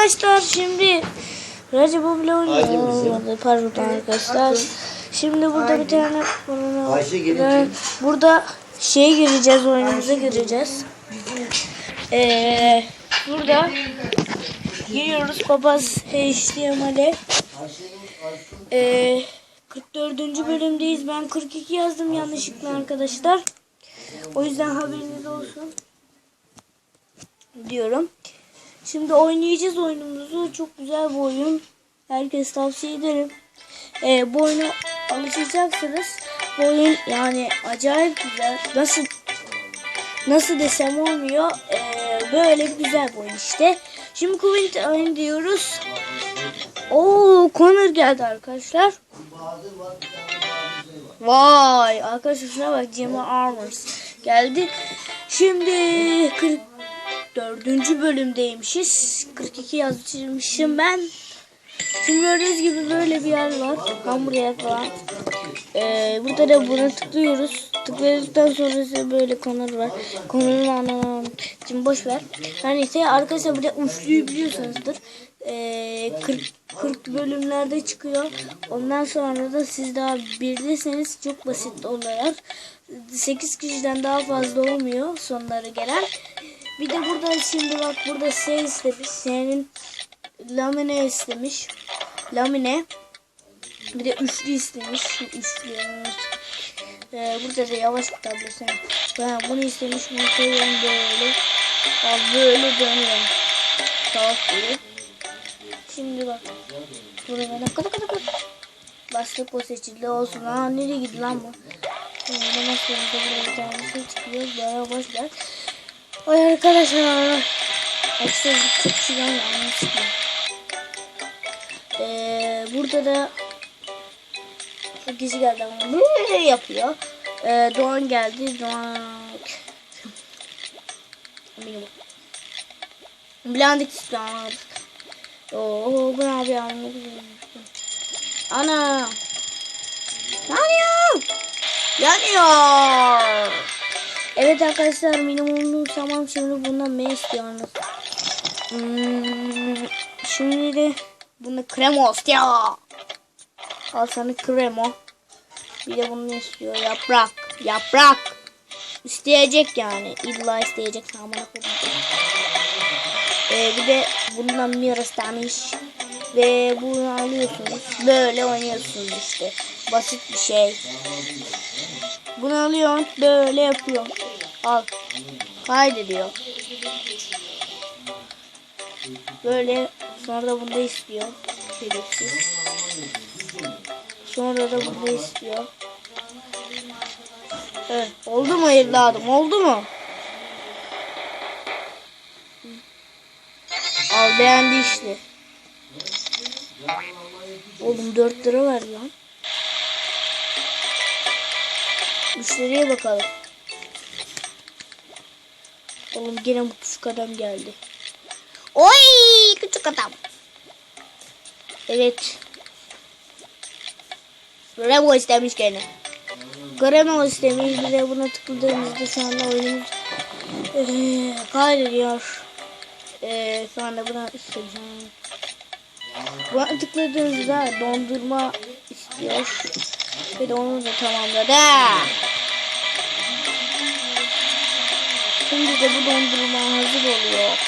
arkadaşlar şimdi Recep Haydi oynuyor. Pardon arkadaşlar. Şimdi burada bir tane. Ve burada şeye gireceğiz oyunumuza gireceğiz. Ee, burada giriyoruz papaz HTML'e. Ee, 44. bölümdeyiz. Ben 42 yazdım yanlışlıkla arkadaşlar. O yüzden haberiniz olsun diyorum. Şimdi oynayacağız oyunumuzu. Çok güzel bir oyun. Herkes tavsiye ederim. Ee, bu oyuna alışacaksınız. Bu oyun yani acayip güzel. Nasıl nasıl desem olmuyor. Ee, böyle güzel bir oyun işte. Şimdi Quint oyun diyoruz. Oo Connor geldi arkadaşlar. Vay arkadaşlar şuna bak Gemma Armors geldi. Şimdi 44. bölümdeymişiz. 42 yazmışım ben. Şimdi gördüğünüz gibi böyle bir yer var. Hamburger falan. Ee, burada da buna tıklıyoruz. Tıkladıktan sonra size böyle konur var. Konunun anlamı. Şimdi boş ver. Her neyse arkadaşlar burada uçluyu biliyorsunuzdur. Ee, 40, 40 bölümlerde çıkıyor. Ondan sonra da siz daha birliyseniz çok basit oluyor. 8 kişiden daha fazla olmuyor sonları gelen. Bir de burada şimdi bak burada şey istemiş. Senin lamine istemiş. Lamine. Bir de üçlü istemiş. Şu Üçlü. Ee, burada da yavaş tablosu. Ben bunu istemiş. Bunu koyuyorum böyle. Bak böyle dönüyor. Sağ gibi. Şimdi bak. Buraya ne kadar kadar kadar. Başlık o seçili olsun. Aa nereye gitti lan bu? Şimdi masamızda buraya bir tane şey çıkıyor. Böyle boş. Ay arkadaşlar. Ekstra çok çıkıyor. Ee, burada da kişi geldi ama böyle yapıyor. Ee, Doğan geldi. Doğan. Blendik istiyor. Oo, bu ne abi? Ana. Yanıyor. Yanıyor. Evet arkadaşlar minimumlu tamam şimdi bundan ne istiyorsunuz? Hmm, şimdi de bunu kremo istiyor. Al sana kremo. Bir de bunu istiyor yaprak. Yaprak. İsteyecek yani. İlla isteyecek. Tamam. Ee, bir de bundan miras istemiş. Ve bunu alıyorsunuz. Böyle oynuyorsunuz işte. Basit bir şey. Bunu alıyorsun. Böyle yapıyorsun. Al. Kaydediyor. Böyle sonra da bunda istiyor. Şerefsiz. Sonra da bunda istiyor. Evet. Oldu mu evladım? Oldu mu? Al beğendi işte. Oğlum 4 lira ver lan. Müşteriye bakalım. Oğlum gene bu küçük adam geldi. Oy küçük adam. Evet. Bravo istemiş gene. Gremo istemiş. Bir de buna tıkladığımızda şu anda oyunumuz ee, kaydediyor. Ee, şu anda buna isteyeceğim. Buna tıkladığınızda dondurma istiyor. Ve de onu da tamamladı. Şimdi de bu dondurma hazır oluyor.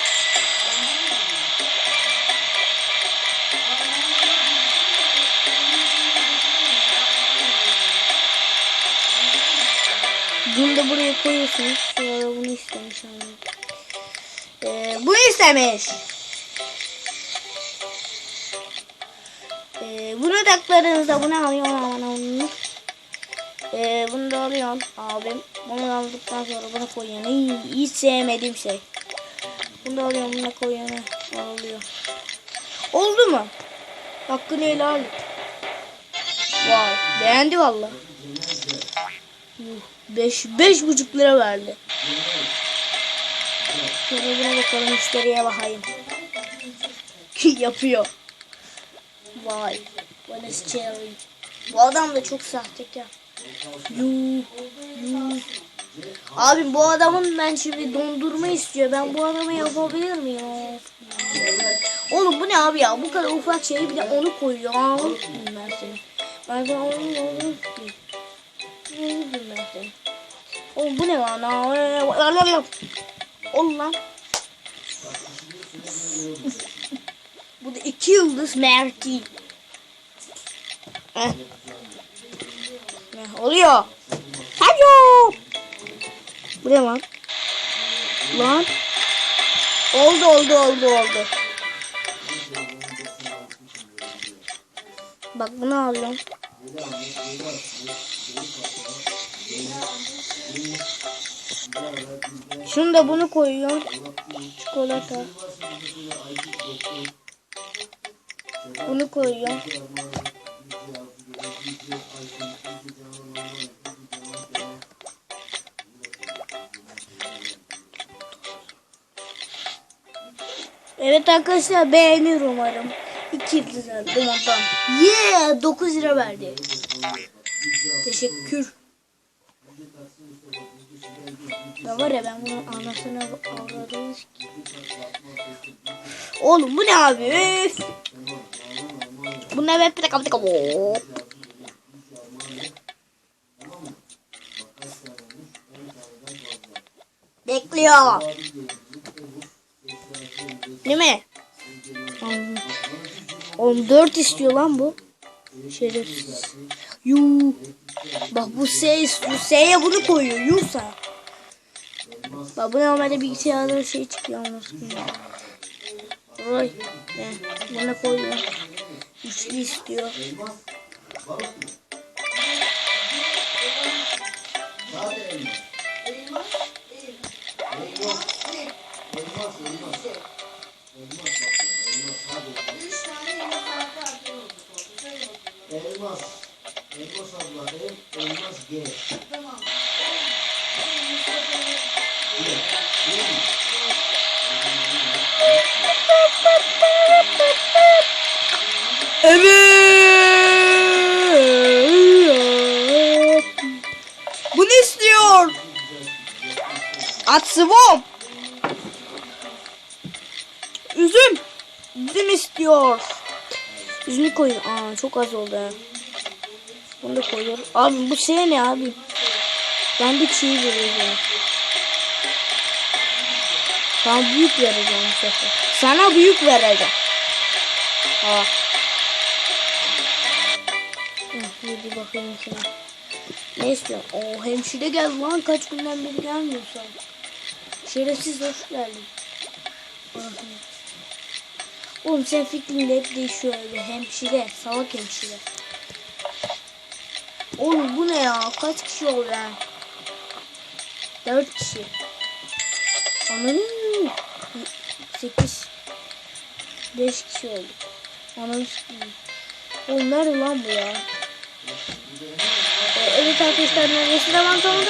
Bunu da buraya koyuyorsunuz. Sonra bunu istemiş anladım. Ee, bunu istemiş. Ee, bunu taklarınızda bunu alıyorum. Ee, bunu da alıyorum abim. Bunu aldıktan sonra bunu koyuyorum. Hiç, hiç sevmediğim şey. Bunu da alıyorum bunu da koyuyorum. Alıyor. Oldu mu? Hakkını helal et. Vay beğendi valla. Beş, beş buçuk lira verdi. Şöyle buna bakalım müşteriye bakayım. Yapıyor. Vay. Cherry? Bu adam da çok sahtekar. Yuh. Abim bu adamın ben şimdi dondurma istiyor. Ben bu adamı yapabilir miyim? Oğlum ne abi ya? Bu kadar ufak şeyi bir de onu koyuyor. Aa, ben seni. Ben sana onu onu Öldüm ben seni. Oğlum bu ne lan? Oğlum lan. Bu da iki yıldız Merti. Oluyor? Hadi. Bu ne lan? Lan. Oldu oldu oldu oldu. Bak bunu alıyorum. Şunu da bunu koyuyorum. Çikolata. Bunu koyuyorum. Evet arkadaşlar beğenir umarım. 2 lira limondan. Yeah 9 lira verdi. Teşekkür. Ya var ya ben bunu anasını avradınız ki. Oğlum bu ne abi? Üf. Bu ne be? Bir dakika bir dakika. Bekliyor. Değil mi? Oğlum, Oğlum 4 istiyor lan bu. Şerefsiz. Yuu. Bak bu S bu S'ye bunu koyuyor. Yusa. Bak bu normalde bilgisayarda şey çıkıyor olmasın. Oy. Ne? Buna koyuyor. Üçlü istiyor. Elmas. Elmas abla. El, elmas G. Evet. Bunu istiyor. At sıvom. Üzüm. Üzüm istiyor. Üzümü koyun. Aa çok az oldu. Bunu da koyuyorum. Abi bu şey ne abi? Ben de çiğ vereceğim. Sana büyük vereceğim bu sefer. Sana büyük vereceğim. Aa. Hadi bakayım sana. Ne istiyorsun? Oo hemşire geldi lan kaç günden beri gelmiyorsan. Şerefsiz hoş geldin. Hı. Oğlum sen fikrin hep değişiyor öyle. Hemşire, salak hemşire. Oğlum bu ne ya? Kaç kişi oldu ya? Dört kişi. Ananın sekiz. Beş kişi oldu. Ananı sikeyim. Oğlum nerede lan bu ya? Evet arkadaşlar neredeyse zaman sonu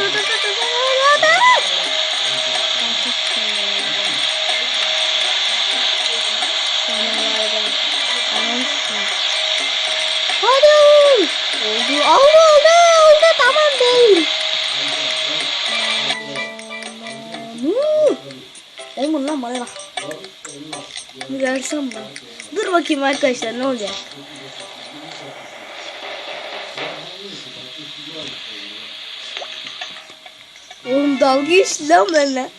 Oldu. Oldu oldu oldu tamam değil. Hmm. Oğlum lan bana bak. Versem mi? Dur bakayım arkadaşlar ne olacak? Oğlum dalga geçti lan benimle.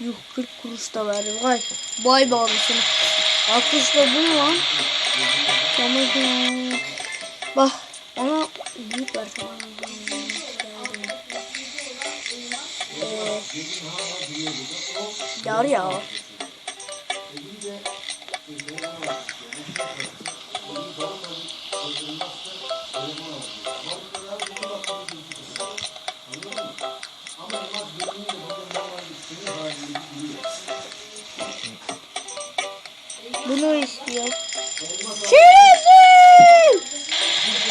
Yuh 40 kuruş da verdi. Vay. Vay be anasını. Arkadaşlar bu ne lan? Tamam. Bak ona büyük ver tamam. Ee, yar ya. Bunu istiyor. Şerefsiz!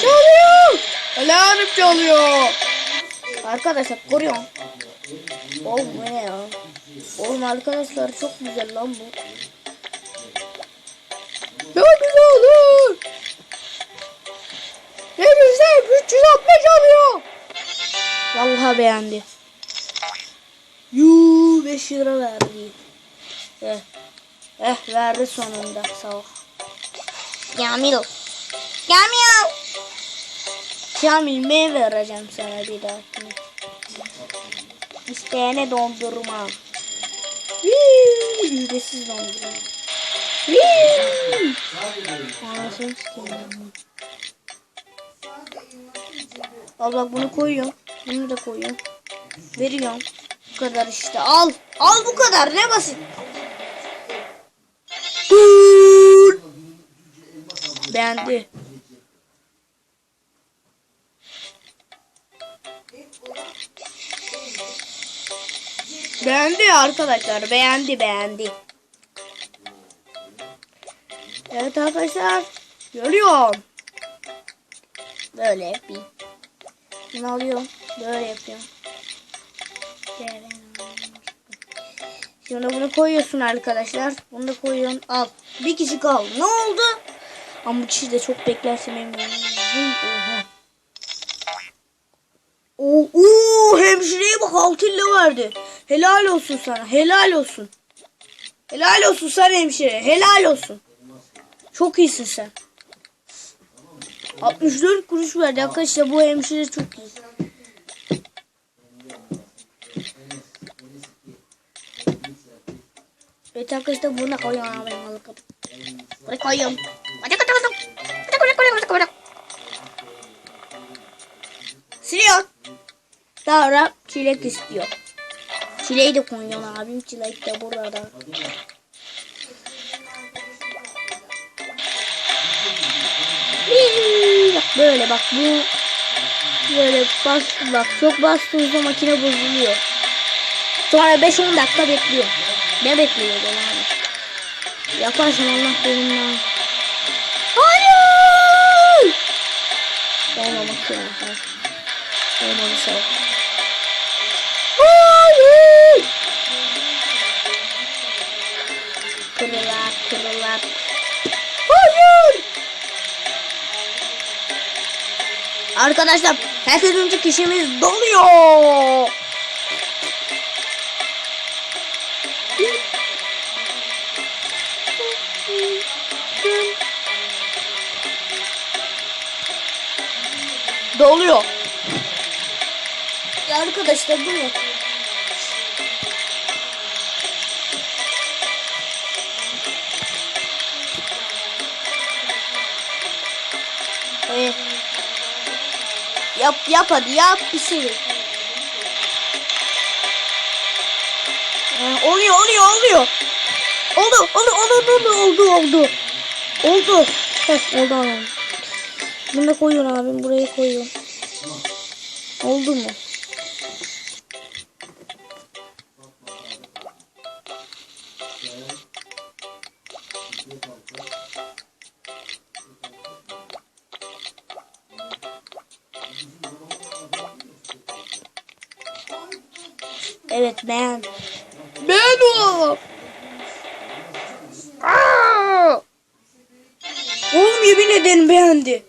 Çalıyor! Alarm çalıyor. Arkadaşlar koruyorum. Oğlum bu ne ya? Oğlum arkadaşlar çok güzel lan bu. Ne güzel olur. Ne güzel 360 alıyor. Vallahi beğendi. Yuu 5 lira verdi. Eh. Eh verdi sonunda sağ ol. Kamil. Kamil. Kamil mi vereceğim sana bir dahakine. İsteyene dondurma. Ücretsiz dondurma. Anasını sikeyim. Al bak bunu koyuyorum. Bunu da koyuyorum. Veriyorum. Bu kadar işte. Al. Al bu kadar. Ne basit. Beğendi. Beğendi arkadaşlar. Beğendi beğendi. Evet arkadaşlar. Görüyorum. Böyle yapayım. Bunu alıyorum. Böyle yapıyorum. Şimdi bunu koyuyorsun arkadaşlar. Bunu da koyuyorsun. Al. Bir kişi kaldı. Ne oldu? Ama bu kişi de çok beklerse memnun. Oha. Oo, hemşireye bak 6 lira verdi. Helal olsun sana. Helal olsun. Helal olsun sana hemşire. Helal olsun. Çok iyisin sen. 64 kuruş verdi arkadaşlar. Bu hemşire çok iyi. Evet arkadaşlar bunu da koyuyorum. abi, balık. Buraya koyuyorum. Hadi katalım. Hadi koy Siliyor. Sonra çilek istiyor. Çileği de koyuyorum abim. Çilek de burada. Böyle bak bu böyle bas bak çok bastığınızda makine bozuluyor. Sonra 5-10 dakika bekliyor. Ne bekliyor abi? Yaparsın Allah benimle. Hayır! Olmamak ya. Sağ ol. Hayır! Kırılar kırılar. Hayır! Arkadaşlar herkesin kişimiz doluyor. Doluyor. Arkadaşlar bu ne? Evet. Yap yap hadi yap bir şey. Oluyor oluyor oluyor. Oldu oldu oldu oldu oldu oldu. Oldu. Heh, oldu oldu. Bunu da koyuyorum abim buraya koyuyorum. Oldu mu? Evet ben. Ben o. Oğlum yemin ederim beğendi.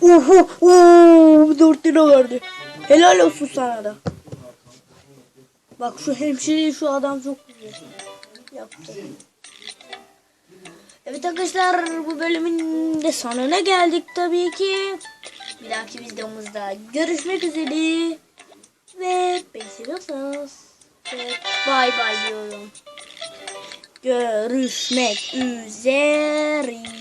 Uhu, uhu, 4 lira verdi. Helal olsun sana da. Bak şu hemşireyi şu adam çok güzel yaptı. Evet arkadaşlar bu bölümün de sonuna geldik tabii ki. Bir dahaki videomuzda görüşmek üzere. Ve beni seviyorsanız bay bay diyorum. Görüşmek üzere.